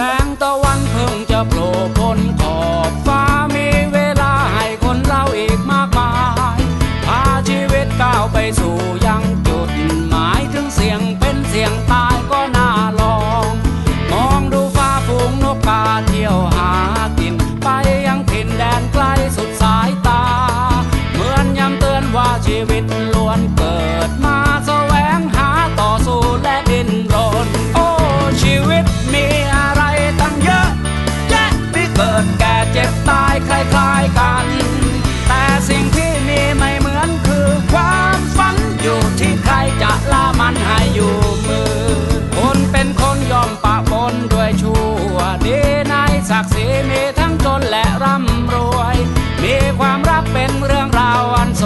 แสงตะวันเพิ่งจะโผล่พ้นขอบฟ้า ศักดิ์ศรีมีทั้งจนและร่ำรวย มีความรักเป็นเรื่องราวอันส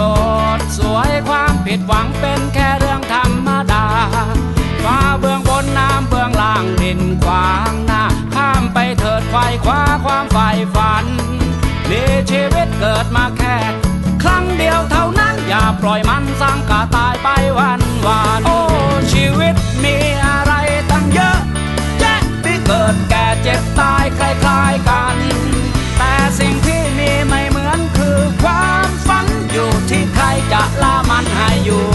ดสวยความผิดหวังเป็นแค่เรื่องธรรมดาฟ้าเบื้องบนน้ำเบื้องล่างดินขวางหน้าข้ามไปเถิดไขวคว้าความใฝ่ฝัน มีชีวิตเกิดมาแค่ครั้งเดียวเท่านั้นอย่าปล่อยมันสร้างกาตายไปวันวาน จะละมันให้อยู่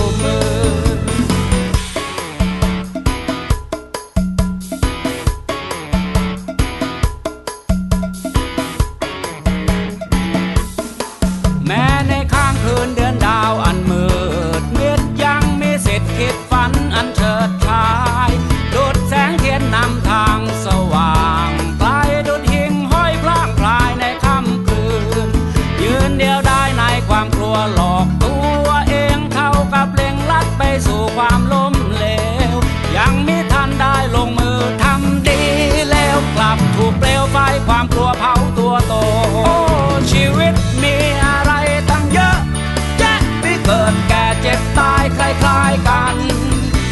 เกิดแก่เจ็บตายคล้ายๆกัน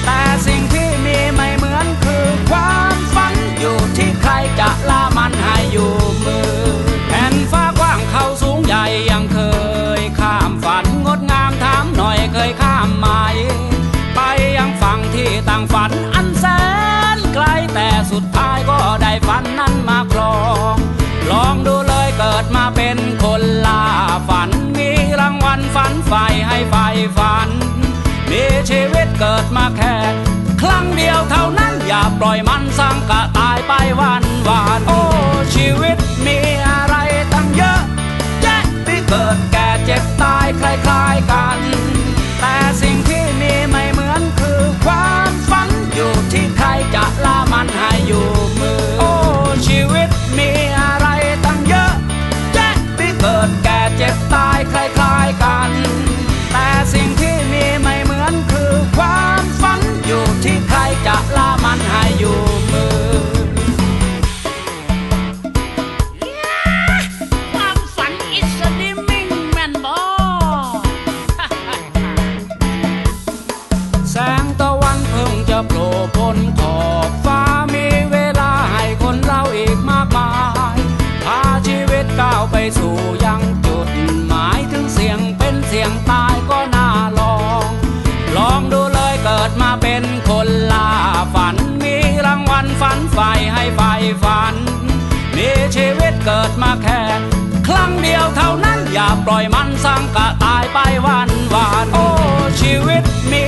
แต่สิ่งที่มีไม่เหมือนคือความฝันอยู่ที่ใครจะละมันให้อยู่มือแผ่นฟ้ากว้างเขาสูงใหญ่ยังเคย ข้ามฝันงดงามถามหน่อยเคยข้ามไหม ไปยังฝั่งที่ต่างฝันอันแสนไกลแต่สุดท้ายก็ได้ฝันนั้นมาครอง ลองดูเลยเกิดมาเป็นคน ใฝ่ฝัน มีชีวิตเกิดมาแค่ ครั้งเดียวเท่านั้นอย่าปล่อยมันสังกะตายไปวันวานโอ้ชีวิตมีอะไรตั้งเยอะแยะที่เกิดแก่เจ็บตายคล้ายๆกัน เกิดมาแค่ครั้งเดียวเท่านั้นอย่าปล่อยมันสังกะตายไปวันวานโอ้ชีวิตมี